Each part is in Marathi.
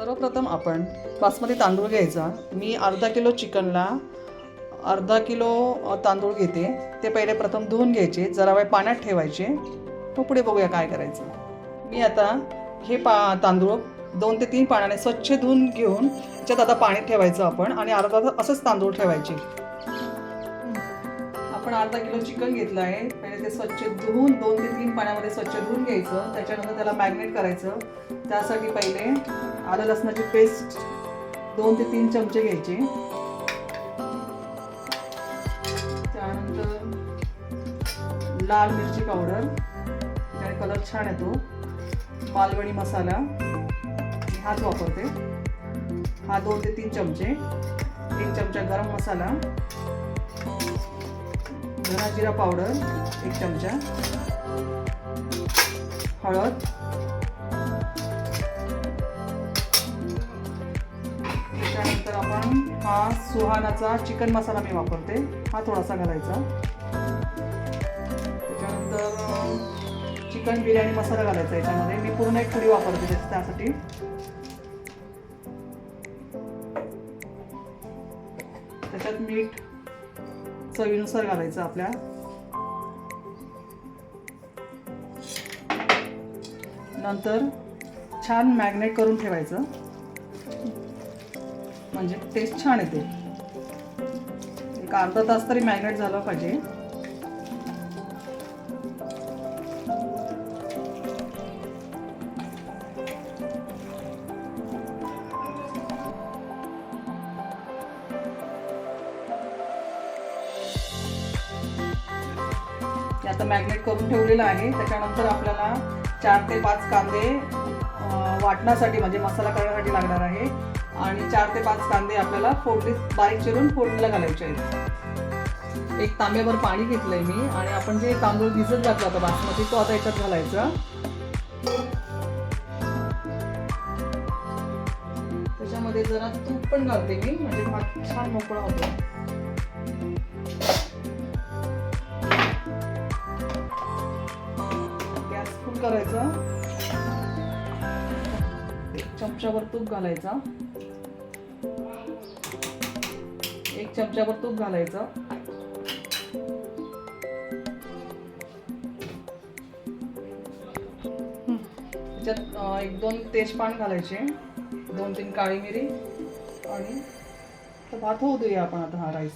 सर्वप्रथम आपण बासमती तांदूळ घ्यायचा. मी अर्धा किलो चिकनला अर्धा किलो तांदूळ घेते. ते पहिले प्रथम धुवून घ्यायचे. जरा वेळ पाण्यात ठेवायचे. मग पुढे बघूया काय करायचं. मी आता हे पा तांदूळ दोन ते तीन पाण्याने स्वच्छ धुवून घेऊन त्याच्यात आता पाणी ठेवायचं आपण आणि अर्धा असंच तांदूळ ठेवायचे. आपण अर्धा किलो चिकन घेतलं आहे. पहिले ते स्वच्छ धुवून दोन ते तीन पाण्यामध्ये स्वच्छ धुवून घ्यायचं. त्याच्यानंतर त्याला मॅग्नेट करायचं. त्यासाठी पहिले आलं लसणाची पेस्ट दोन ते तीन चमचे घ्यायचे. त्यानंतर लाल मिरची पावडर त्याने कलर छान येतो. मालवणी मसाला. हाच वापरते. हा दोन ते तीन चमचे. एक चमचा गरम मसाला. धना जिरा पावडर एक चमचा. हळद. त्याच्यानंतर आपण हा सुहानाचा चिकन मसाला मी वापरते. हा थोडासा घालायचा. त्याच्यानंतर चिकन बिर्याणी मसाला घालायचा याच्यामध्ये. मी पूर्ण एक पुडी वापरते त्यासाठी. त्याच्यात मीठ चवीनुसार घालायचं आपल्या. नंतर छान मॅग्नेट करून ठेवायचं. म्हणजे टेस्ट छान येते. एक अर्धा तास तरी मॅग्नेट झालं पाहिजे. आता मॅग्नेट करून ठेवलेलं आहे. त्याच्यानंतर आपल्याला चार ते पाच कांदे वाटण्यासाठी म्हणजे मसाला करण्यासाठी लागणार आहे. आणि चार ते पाच कांदे आपल्याला फोडणी बारीक चिरून फोडणीला घालायचे आहेत. एक तांब्यावर पाणी घेतलंय मी आणि आपण जे तांदूळ भिजत घातला होता बासमती तो आता याच्यात घालायचा. त्याच्यामध्ये जरा तूप पण घालते मी म्हणजे भात छान मोकळा होतो. गॅस फुल करायचा. चमच्यावर तूप घालायचा. चमच्यावर तूप घालायचं. त्याच्यात एक दोन तेजपान घालायचे. दोन तीन काळी मिरी आणि भात होऊ देऊया आपण आता हा राईस.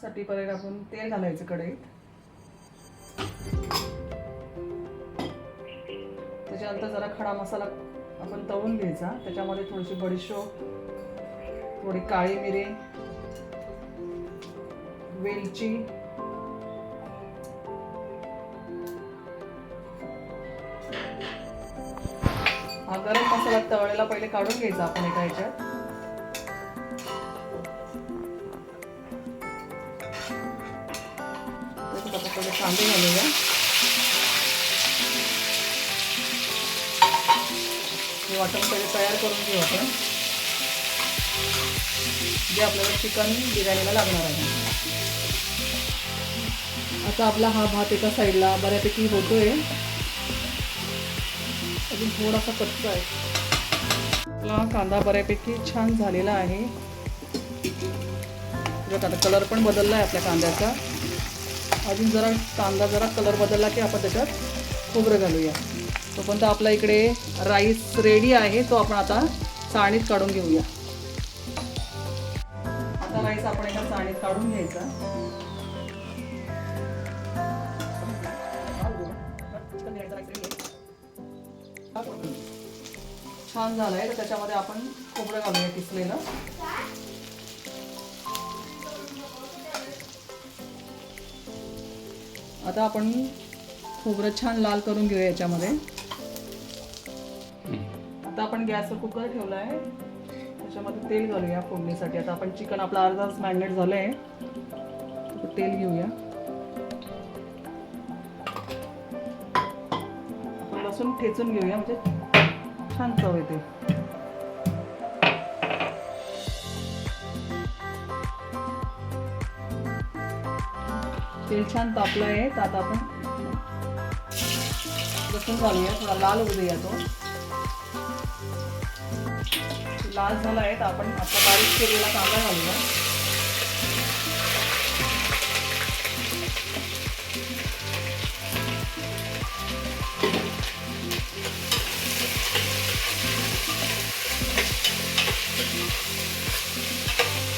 साठी परत आपण तेल घालायचं कढईत. त्याच्यानंतर जरा खडा मसाला आपण तळून घ्यायचा. त्याच्यामध्ये थोडीशी बडीशोप थोडी काळी मिरी वेलची हा गरम मसाला तळलेला पहिले काढून घ्यायचा आपण एका ह्याच्यात. पहिले कांदे घालूया. हे वाटण पहिले तयार करून घेऊ आपण. जे आपल्याला चिकन बिर्याणीला लागणार आहे. आता आपला हा भात एका साईडला बऱ्यापैकी होतोय. अजून थोडासा कच्चा आहे. आपला कांदा बऱ्यापैकी छान झालेला आहे. आता कलर पण बदलला आहे आपल्या कांद्याचा. अजून जरा कांदा जरा कलर बदलला की आपण त्याच्यात खोबरं घालूया. तोपर्यंत आपल्या इकडे राईस रेडी आहे तो आपण आता चाळणीत काढून घेऊया. आपण एका चाळणीत काढून घ्यायचा. छान झालंय. तर त्याच्यामध्ये आपण खोबरं घालूया किसलेलं. आता आपण खोबरं छान लाल करून घेऊया याच्यामध्ये. आता आपण गॅसवर कुकर ठेवला आहे त्याच्यामध्ये तेल घालूया फोडणीसाठी. आता आपण चिकन आपला अर्धा मॅरिनेट झालं आहे तेल घेऊया. आपण लसूण ठेचून घेऊया म्हणजे छान चव येते. तेल छान तापलं आहे तर आता आपण लसूण घालूया. थोडा लाल होऊ देऊया तो. लाल झाला आहे तर आपण आता बारीक केलेला कांदा घालूया.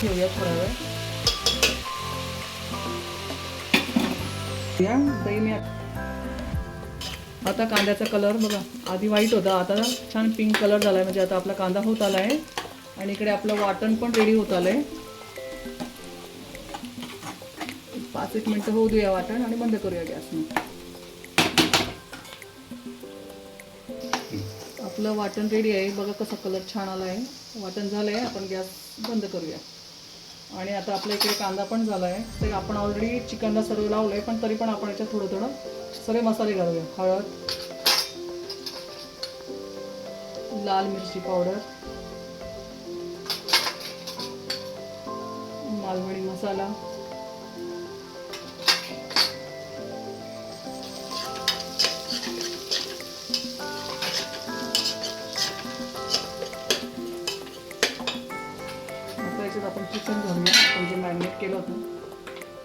ठेवूया थोडा वेळ. या दही मी आता कांद्याचा कलर बघा. आधी व्हाईट होता आता छान पिंक कलर झाला आहे म्हणजे आता आपला कांदा होत आला आहे आणि इकडे आपलं वाटण पण रेडी होत आलं आहे पाच एक मिनटं होऊ देऊया वाटण आणि बंद करूया गॅस आपलं वाटण रेडी आहे. बघा कसा कलर छान आला आहे वाटण झालं आहे आपण गॅस बंद करूया. आणि आता आपल्या इकडे कांदा पण झाला आहे ते आपण ऑलरेडी चिकनला सर्व लावलं आहे पण तरी पण आपण याच्यात थोडं थोडं सगळे मसाले घालूया. हळद लाल मिरची पावडर मालवणी मसाला केलं होतं.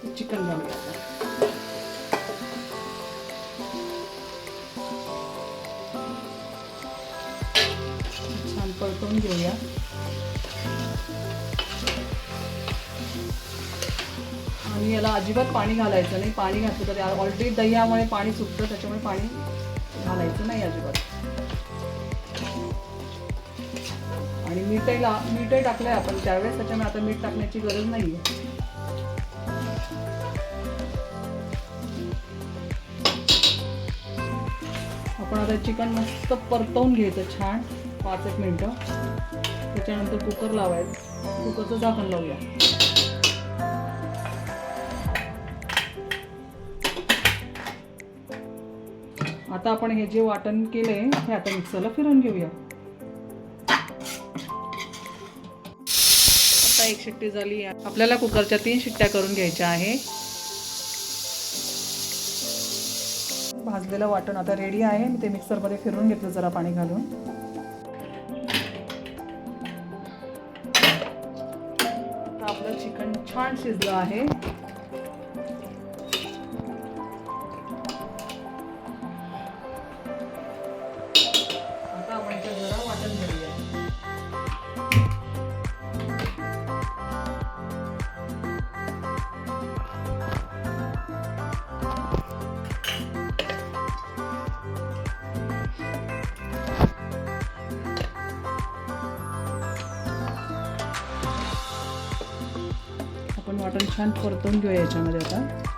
ते चिकन घालूया आता छान परतवून घेऊया. आणि याला अजिबात पाणी घालायचं नाही. पाणी घातलं तरी ऑलरेडी दह्यामुळे पाणी सुटतं त्याच्यामुळे पाणी घालायचं नाही अजिबात. आणि मीठही ला मीठही टाकलंय आपण. त्यावेळेस त्याच्यामुळे आता मीठ टाकण्याची गरज नाही आहे आपण आता चिकन मस्त परतवून घ्यायचं छान. पाच एक मिनटं. त्याच्यानंतर कुकर लावायचं. कुकरचं झाकण लावूया. आता आपण हे जे वाटण केलंय हे आता मिक्सरला फिरून घेऊया. आता एक शिट्टी झाली. आहे आपल्याला कुकरच्या तीन शिट्ट्या करून घ्यायच्या आहे. भाजलेलं वाटण आता रेडी आहे. मी ते मिक्सरमध्ये फिरून घेतलं जरा पाणी घालून. आपलं चिकन छान शिजलं आहे. छान परतून घेऊया याच्यामध्ये आता.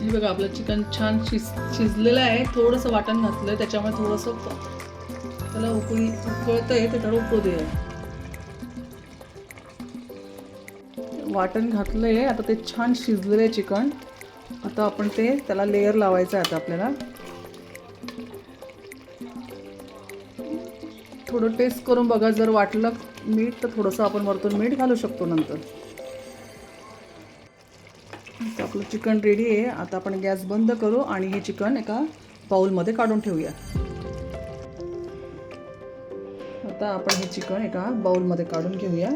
हे बघा आपलं चिकन छान शिज शिजलेलं आहे. थोडंसं वाटण घातलं त्याच्यामुळे थोडंसं त्याला उकळी उकळतं आहे तर त्याला उकळू दे वाटण घातलं आहे आता ते छान शिजलेलं आहे चिकन. आता आपण ते त्याला लेअर लावायचं आहे आता आपल्याला. थोडं टेस्ट करून बघा जर वाटलं मीठ तर थोडंसं आपण वरतून मीठ घालू शकतो नंतर. आपलं चिकन रेडी आहे. आता आपण गॅस बंद करू आणि हे चिकन एका बाऊलमध्ये काढून ठेवूया. आता आपण हे चिकन एका बाऊलमध्ये काढून घेऊया.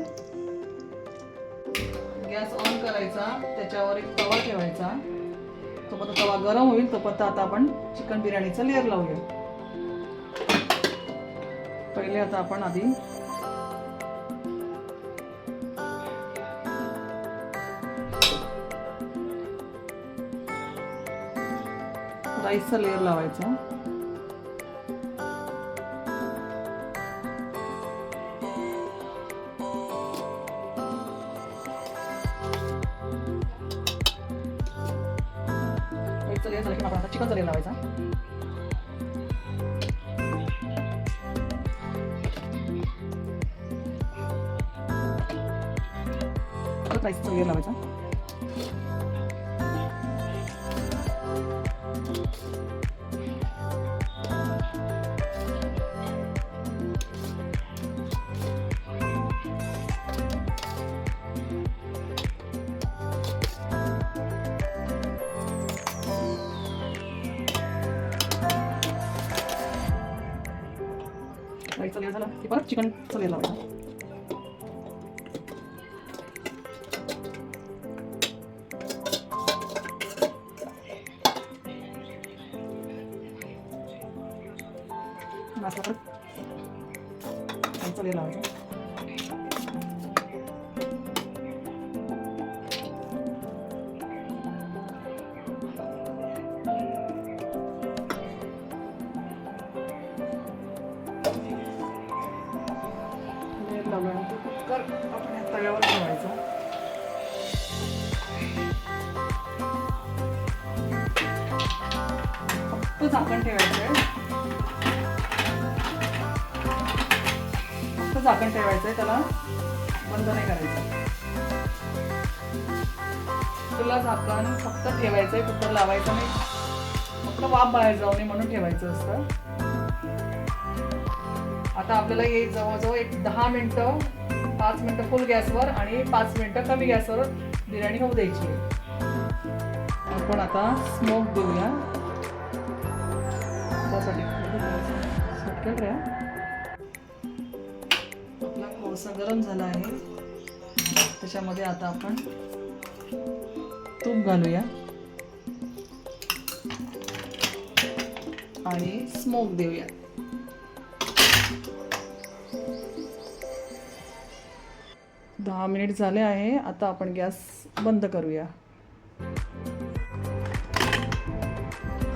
गॅस ऑन करायचा त्याच्यावर एक तवा ठेवायचा. तोपर्यंत तवा गरम होईल तोपर्यंत आता आपण चिकन बिर्याणीचा लेअर लावूया. पहिले आता आपण आधी राईसचा लेअर लावायचा. राईसचा लेअर चिकनचा लेअर लावायचा. परत राईस वगैरे लावायचा राईस झाला परत चिकन सगळे लावायचा लेअर लावल्यानंतर कुकर आपण ह्या तव्यावर ठेवायचा. फक्त झाकण ठेवायचं आहे. फक्त झाकण ठेवायचं आहे. त्याला बंद नाही करायचं. तुला झाकण फक्त ठेवायचं आहे. कुकर लावायचं नाही. फक्त वाफ बाहेर जाऊ नये म्हणून ठेवायचं असतं. आता आपल्याला हे जवळजवळ एक दहा मिनटं पाच मिनटं फुल गॅसवर आणि पाच मिनटं कमी गॅसवर बिर्याणी होऊ द्यायची आहे. आपण आता स्मोक देऊया त्यासाठी आपला कोळसा गरम झाला आहे. त्याच्यामध्ये आता आपण तूप घालूया. आणि स्मोक देऊया. दहा मिनिट झाले आहे. आता आपण गॅस बंद करूया.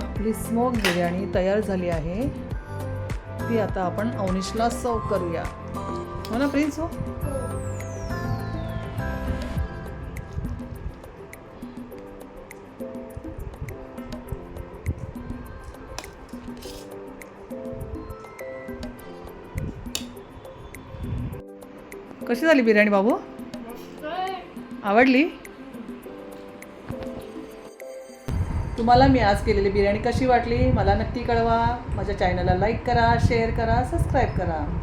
आपली स्मोक बिर्याणी तयार झाली आहे. ती आता आपण अवनिशला सर्व करूया. हो ना प्रिन्स हो? कशी झाली बिर्याणी बाबू? आवडली? तुम्हाला मी आज केलेली बिर्याणी कशी वाटली? मला नक्की कळवा. माझ्या चॅनलला लाईक करा शेअर करा सबस्क्राईब करा.